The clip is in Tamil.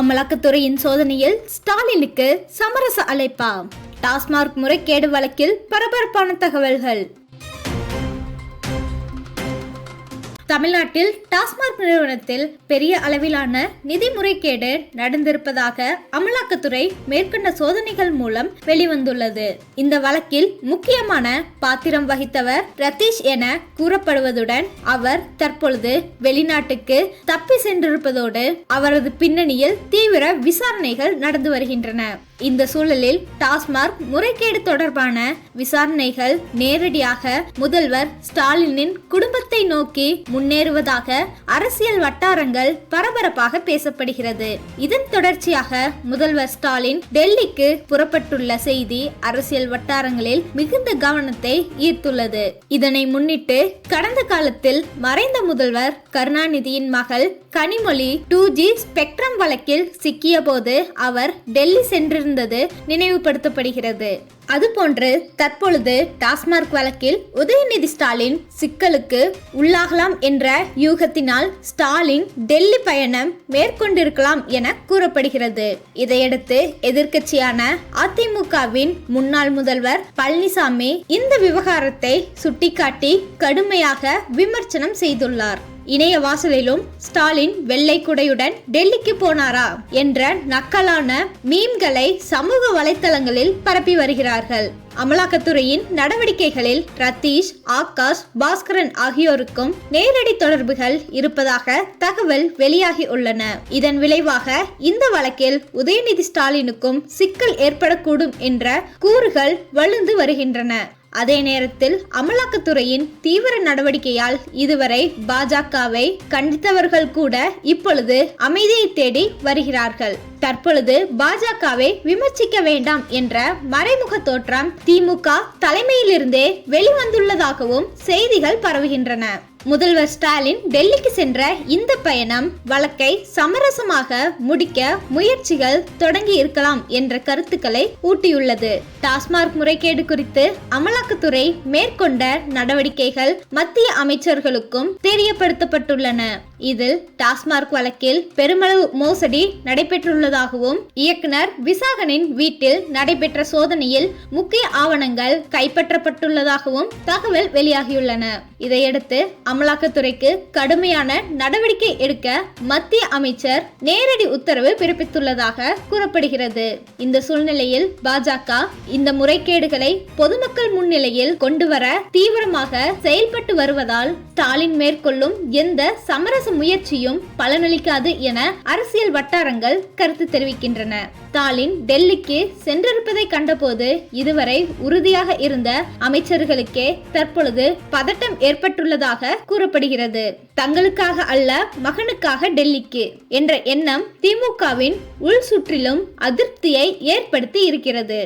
அமலாக்கத்துறையின் சோதனையில் ஸ்டாலினுக்கு சமரச அழைப்பா. டாஸ்மார்க் முறைகேடு வழக்கில் பரபரப்பான தகவல்கள். தமிழ்நாட்டில் டாஸ்மாக் நிறுவனத்தில் பெரிய அளவிலான நிதி முறைகேடு நடந்திருப்பதாக அமலாக்கத்துறை மேற்கொண்ட சோதனைகள் மூலம் வெளிவந்துள்ளது. இந்த வழக்கில் முக்கியமான பாத்திரம் வகித்தவர் ரதீஷ் என கூறப்படுவதுடன் அவர் தற்பொழுது வெளிநாட்டுக்கு தப்பி சென்றிருப்பதோடு அவரது பின்னணியில் தீவிர விசாரணைகள் நடந்து வருகின்றன. இந்த சூழலில் டாஸ்மாக் முறைகேடு தொடர்பான விசாரணைகள் நேரடியாக முதல்வர் ஸ்டாலினின் குடும்பத்தை நோக்கி முன்னேறுவதாக அரசியல் வட்டாரங்கள் பரபரப்பாக பேசப்படுகிறது. இதன் தொடர்ச்சியாக முதல்வர் ஸ்டாலின் டெல்லிக்கு புறப்பட்டுள்ள செய்தி அரசியல் வட்டாரங்களில் மிகுந்த கவனத்தை ஈர்த்துள்ளது. இதனை முன்னிட்டு கடந்த காலத்தில் மறைந்த முதல்வர் கருணாநிதியின் மகள் கனிமொழி டூ ஜி ஸ்பெக்ட்ரம் வழக்கில் சிக்கிய போது அவர் டெல்லி இருந்தது நினைவுபடுத்தப்படுகிறது. அதுபோன்று தற்பொழுது டாஸ்மார்க் வழக்கில் உதயநிதி ஸ்டாலின் சிக்கலுக்கு உள்ளாகலாம் என்ற யூகத்தினால் ஸ்டாலின் டெல்லி பயணம் மேற்கொண்டிருக்கலாம் என கூறப்படுகிறது. இதையடுத்து எதிர்க்கட்சியான அதிமுகவின் முன்னாள் முதல்வர் பழனிசாமி இந்த விவகாரத்தை சுட்டிக்காட்டி கடுமையாக விமர்சனம் செய்துள்ளார். இணைய வாசலிலும் ஸ்டாலின் வெள்ளை குடையுடன் டெல்லிக்கு போனாரா என்ற நக்கலான மீம்களை சமூக வலைத்தளங்களில் பரப்பி வருகிறார்கள். அமலாக்கத்துறையின் நடவடிக்கைகளில் ரத்தீஷ் ஆகாஷ் பாஸ்கரன் ஆகியோருக்கும் நேரடி தொடர்புகள் இருப்பதாக தகவல் வெளியாகி உள்ளன. இதன் விளைவாக இந்த வழக்கில் உதயநிதி ஸ்டாலினுக்கும் சிக்கல் ஏற்படக்கூடும் என்ற கூறுகள் வலுந்து வருகின்றன. அதே நேரத்தில் அமலாக்கத்துறையின் தீவிர நடவடிக்கையால் இதுவரை பாஜகவை கண்டித்தவர்கள் கூட இப்பொழுது அமைதியை தேடி வருகிறார்கள். தற்பொழுது பாஜகவை விமர்சிக்க வேண்டாம் என்ற மறைமுக தோற்றம் திமுக தலைமையிலிருந்தே வெளிவந்துள்ளதாகவும் செய்திகள் பரவுகின்றன. முதல்வர் ஸ்டாலின் டெல்லிக்கு சென்ற இந்த பயணம் வழக்கை சமரசமாக முடிக்க முயற்சிகள் தொடங்கி இருக்கலாம் என்ற கருத்துக்களை ஊட்டியுள்ளது. டாஸ்மாக் முறைகேடு குறித்து அமலாக்கத்துறை மேற்கொண்ட நடவடிக்கைகள் மத்திய அமைச்சர்களுக்கும் தெரியப்படுத்தப்பட்டுள்ளன. இதில் டாஸ்மாக் வழக்கில் பெருமளவு மோசடி நடைபெற்றுள்ளதாகவும் இயக்குனர் விசாகனின் வீட்டில் நடைபெற்ற சோதனையில் முக்கிய ஆவணங்கள் கைப்பற்றப்பட்டுள்ளதாகவும் தகவல் வெளியாகியுள்ளன. இதையடுத்து அமலாக்கத்துறைக்கு கடுமையான நடவடிக்கை எடுக்க மத்திய அமைச்சர் நேரடி உத்தரவு பிறப்பித்துள்ளதாக கூறப்படுகிறது. இந்த சூழ்நிலையில் பாஜக இந்த முறைகேடுகளை பொதுமக்கள் முன்னிலையில் கொண்டுவர தீவிரமாக செயல்பட்டு வருவதால் ஸ்டாலின் மேற்கொள்ளும் எந்த சமரச முயற்சியும் பலனளிக்காது என அரசியல் வட்டாரங்கள் கருத்து தெரிவிக்கின்றன. ஸ்டாலின் டெல்லிக்கு சென்றிருப்பதை கண்டபோது இதுவரை உறுதியாக இருந்த அமைச்சர்களுக்கே தற்பொழுது பதட்டம் ஏற்பட்டுள்ளதாக கூறப்படுகிறது. தங்களுக்காக அல்ல மகனுக்காக டெல்லிக்கு என்ற எண்ணம் திமுகவின் உள் சுற்றிலும் அதிருப்தியை ஏற்படுத்தி இருக்கிறது.